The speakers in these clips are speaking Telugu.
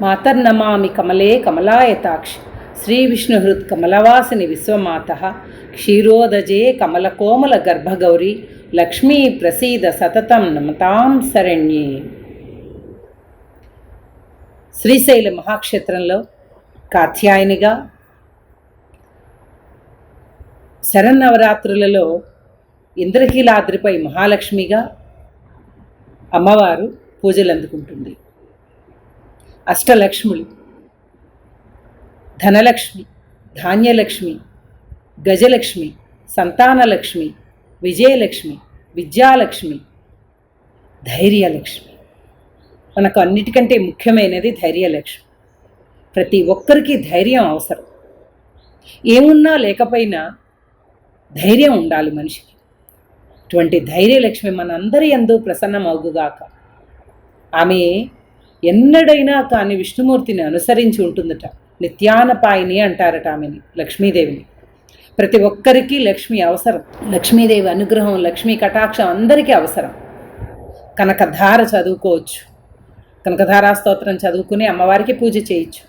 మాతర్నమామి కమలే కమలాయతాక్షి. శ్రీ విష్ణుహృత్ కమలవాసిని విశ్వమాత. క్షీరోదజే కమలకోమల గర్భగౌరి. లక్ష్మీ ప్రసీద సతతం నమతాం శరణ్యే. శ్రీశైల మహాక్షేత్రంలో కాత్యాయనిగా శరన్నవరాత్రులలో ఇంద్రకీలాద్రిపై మహాలక్ష్మిగా అమ్మవారు పూజలు అందుకుంటుంది అష్టలక్ష్ములు ధనలక్ష్మి ధాన్యలక్ష్మి గజలక్ష్మి సంతానలక్ష్మి విజయలక్ష్మి విద్యాలక్ష్మి ధైర్యలక్ష్మి. మనకు అన్నిటికంటే ముఖ్యమైనది ధైర్యలక్ష్మి. ప్రతి ఒక్కరికి ధైర్యం అవసరం. ఏమున్నా లేకపోయినా ధైర్యం ఉండాలి మనిషికి. అటువంటి ధైర్యలక్ష్మి మనందరి ఎందు ప్రసన్నమవుగాక ఆమె ఎన్నడైనా కానీ విష్ణుమూర్తిని అనుసరించి ఉంటుందట. నిత్యానపాయిని అంటారట ఆమెని లక్ష్మీదేవిని. ప్రతి ఒక్కరికి లక్ష్మి అవసరం. లక్ష్మీదేవి అనుగ్రహం లక్ష్మీ కటాక్షం అందరికీ అవసరం. కనకధార చదువుకోవచ్చు. కనకధారా స్తోత్రం చదువుకుని అమ్మవారికి పూజ చేయొచ్చు.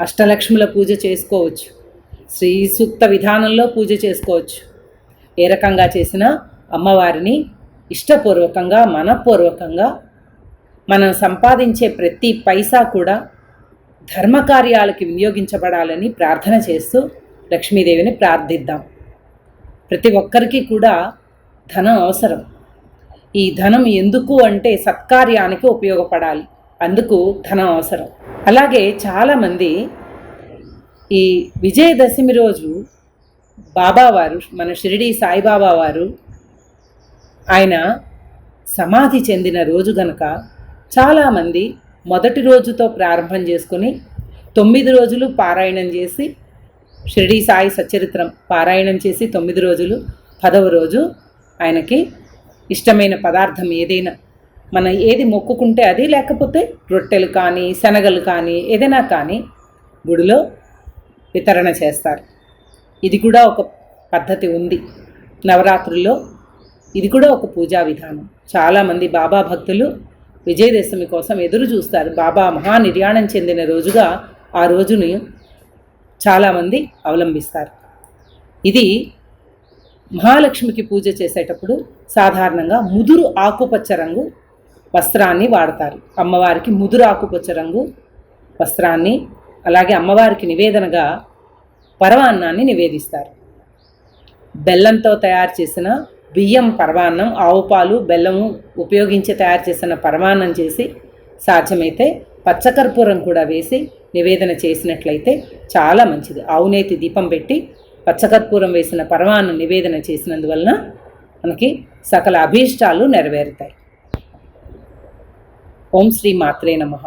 అష్టలక్ష్ముల పూజ చేసుకోవచ్చు. శ్రీ సూక్త విధానంలో పూజ చేసుకోవచ్చు. ఏ రకంగా చేసినా అమ్మవారిని ఇష్టపూర్వకంగా మనపూర్వకంగా మనం సంపాదించే ప్రతి పైసా కూడా ధర్మకార్యాలకి వినియోగించబడాలని ప్రార్థన చేస్తూ లక్ష్మీదేవిని ప్రార్థిద్దాం. ప్రతి ఒక్కరికి కూడా ధనం అవసరం. ఈ ధనం ఎందుకు అంటే సత్కార్యానికి ఉపయోగపడాలి. అందుకు ధనం అవసరం. అలాగే చాలామంది ఈ విజయదశమి రోజు బాబావారు మన షిరిడి సాయిబాబా వారు ఆయన సమాధి చెందిన రోజు గనక చాలామంది మొదటి రోజుతో ప్రారంభం చేసుకుని తొమ్మిది రోజులు పారాయణం చేసి షిరిడి సాయి సచరిత్రం పారాయణం చేసి తొమ్మిది రోజులు పదవ రోజు ఆయనకి ఇష్టమైన పదార్థం ఏదైనా మనం ఏది మొక్కుకుంటే అది లేకపోతే రొట్టెలు కానీ శనగలు కానీ ఏదైనా కానీ గుడిలో వితరణ చేస్తారు. ఇది కూడా ఒక పద్ధతి ఉంది. నవరాత్రుల్లో ఇది కూడా ఒక పూజా విధానం. చాలామంది బాబా భక్తులు విజయదశమి కోసం ఎదురు చూస్తారు. బాబా మహానిర్యాణం చెందిన రోజుగా ఆ రోజుని చాలామంది అవలంబిస్తారు. ఇది మహాలక్ష్మికి పూజ చేసేటప్పుడు సాధారణంగా ముదురు ఆకుపచ్చ రంగు వస్త్రాన్ని వాడతారు. అమ్మవారికి ముదురు ఆకుపచ్చ రంగు వస్త్రాన్ని అలాగే అమ్మవారికి నివేదనగా పరవాన్నాన్ని నివేదిస్తారు. బెల్లంతో తయారు చేసిన బియ్యం పరమాన్నం ఆవు పాలు బెల్లము ఉపయోగించి తయారు చేసిన పరమాన్నం చేసి సాధ్యమైతే పచ్చకర్పూరం కూడా వేసి నివేదన చేసినట్లయితే చాలా మంచిది. ఆవునేతి దీపం పెట్టి పచ్చకర్పూరం వేసిన పరమాన్నం నివేదన చేసినందువలన మనకి సకల అభీష్టాలు నెరవేరుతాయి. ఓం శ్రీ మాత్రే నమః.